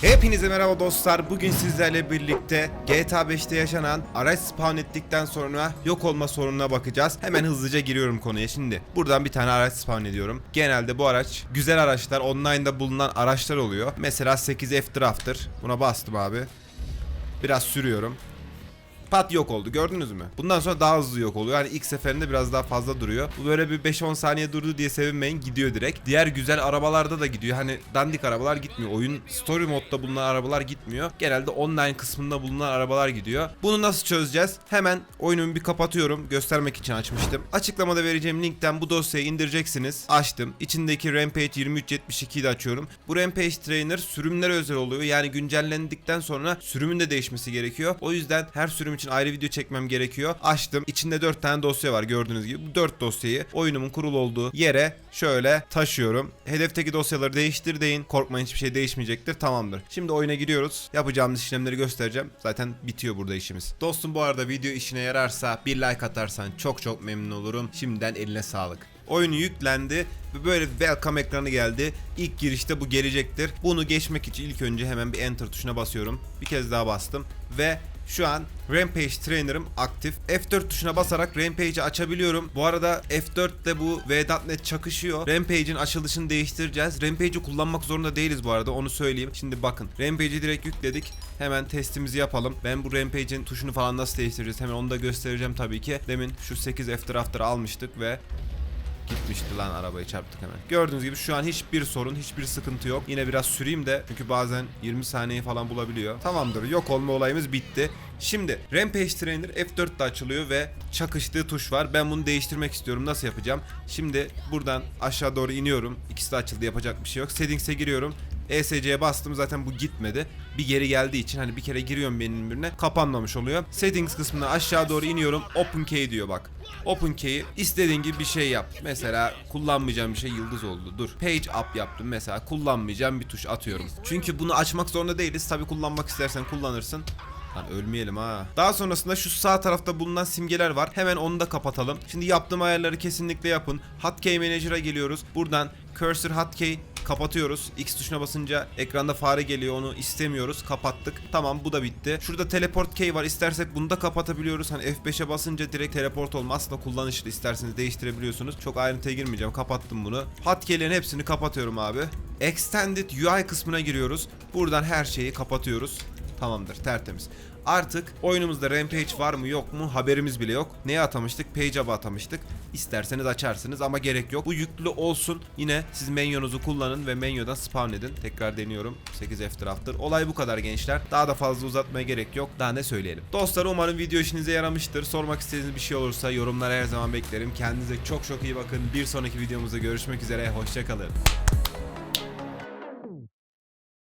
Hepinize merhaba dostlar. Bugün sizlerle birlikte GTA 5'te yaşanan araç spawn ettikten sonra yok olma sorununa bakacağız. Hemen hızlıca giriyorum konuya. Şimdi buradan bir tane araç spawn ediyorum. Genelde bu araç güzel araçlar, online'da bulunan araçlar oluyor. Mesela 8F Drafter. Buna bastım abi. Biraz sürüyorum. Pat yok oldu gördünüz mü? Bundan sonra daha hızlı yok oluyor. Yani ilk seferinde biraz daha fazla duruyor. Bu böyle bir 5-10 saniye durdu diye sevinmeyin gidiyor direkt. Diğer güzel arabalarda da gidiyor. Hani dandik arabalar gitmiyor. Oyun story modda bulunan arabalar gitmiyor. Genelde online kısmında bulunan arabalar gidiyor. Bunu nasıl çözeceğiz? Hemen oyunumu bir kapatıyorum. Göstermek için açmıştım. Açıklamada vereceğim linkten bu dosyayı indireceksiniz. Açtım. İçindeki Rampage 2372'yi de açıyorum. Bu Rampage Trainer sürümlere özel oluyor. Yani güncellendikten sonra sürümün de değişmesi gerekiyor. O yüzden her sürüm için ayrı video çekmem gerekiyor. Açtım. İçinde 4 tane dosya var gördüğünüz gibi. Bu 4 dosyayı oyunumun kurulu olduğu yere şöyle taşıyorum. Hedefteki dosyaları değiştir deyin. Korkmayın hiçbir şey değişmeyecektir. Tamamdır. Şimdi oyuna giriyoruz. Yapacağımız işlemleri göstereceğim. Zaten bitiyor burada işimiz. Dostum bu arada video işine yararsa bir like atarsan çok çok memnun olurum. Şimdiden eline sağlık. Oyun yüklendi ve böyle welcome ekranı geldi. İlk girişte bu gelecektir. Bunu geçmek için ilk önce hemen bir enter tuşuna basıyorum. Bir kez daha bastım ve şu an Rampage Trainer'ım aktif. F4 tuşuna basarak Rampage'i açabiliyorum. Bu arada F4 ile bu V.NET çakışıyor. Rampage'in açılışını değiştireceğiz. Rampage'i kullanmak zorunda değiliz bu arada onu söyleyeyim. Şimdi bakın Rampage'i direkt yükledik. Hemen testimizi yapalım. Ben bu Rampage'in tuşunu falan nasıl değiştireceğiz hemen onu da göstereceğim tabii ki. Demin şu 8 F Drafter'ı almıştık ve Gitmişti lan arabayı çarptık hemen. Gördüğünüz gibi şu an hiçbir sorun, hiçbir sıkıntı yok. Yine biraz süreyim de çünkü bazen 20 saniye falan bulabiliyor. Tamamdır. Yok olma olayımız bitti. Şimdi Rampage Trainer F4'te açılıyor ve çakıştığı tuş var. Ben bunu değiştirmek istiyorum. Nasıl yapacağım? Şimdi buradan aşağı doğru iniyorum. İkisi de açıldı. Yapacak bir şey yok. Settings'e giriyorum. ESC'ye bastım zaten bu gitmedi. Bir geri geldiği için hani bir kere giriyorum benim birine kapanmamış oluyor. Settings kısmına aşağı doğru iniyorum. Open key diyor bak. Open key'i istediğin gibi bir şey yap. Mesela kullanmayacağım bir şey yıldız oldu. Dur. Page up yaptım mesela. Kullanmayacağım bir tuş atıyorum. Çünkü bunu açmak zorunda değiliz. Tabi kullanmak istersen kullanırsın. Lan ölmeyelim ha. Daha sonrasında şu sağ tarafta bulunan simgeler var. Hemen onu da kapatalım. Şimdi yaptığım ayarları kesinlikle yapın. Hotkey Manager'a geliyoruz. Buradan Cursor Hotkey kapatıyoruz. X tuşuna basınca ekranda fare geliyor onu istemiyoruz. Kapattık. Tamam bu da bitti. Şurada teleport key var. İstersek bunu da kapatabiliyoruz. Hani F5'e basınca direkt teleport olma. Aslında kullanışlı isterseniz değiştirebiliyorsunuz. Çok ayrıntıya girmeyeceğim. Kapattım bunu. Hotkey'lerin hepsini kapatıyorum abi. Extended UI kısmına giriyoruz. Buradan her şeyi kapatıyoruz. Tamamdır tertemiz. Artık oyunumuzda Rampage var mı yok mu haberimiz bile yok. Neye atamıştık? Page Up'a atamıştık. İsterseniz açarsınız ama gerek yok. Bu yüklü olsun. Yine siz menyonuzu kullanın ve menyodan spawn edin. Tekrar deniyorum. 8F Drafter. Olay bu kadar gençler. Daha da fazla uzatmaya gerek yok. Daha ne söyleyelim. Dostlar umarım video işinize yaramıştır. Sormak istediğiniz bir şey olursa yorumlara her zaman beklerim. Kendinize çok çok iyi bakın. Bir sonraki videomuzda görüşmek üzere. Hoşçakalın.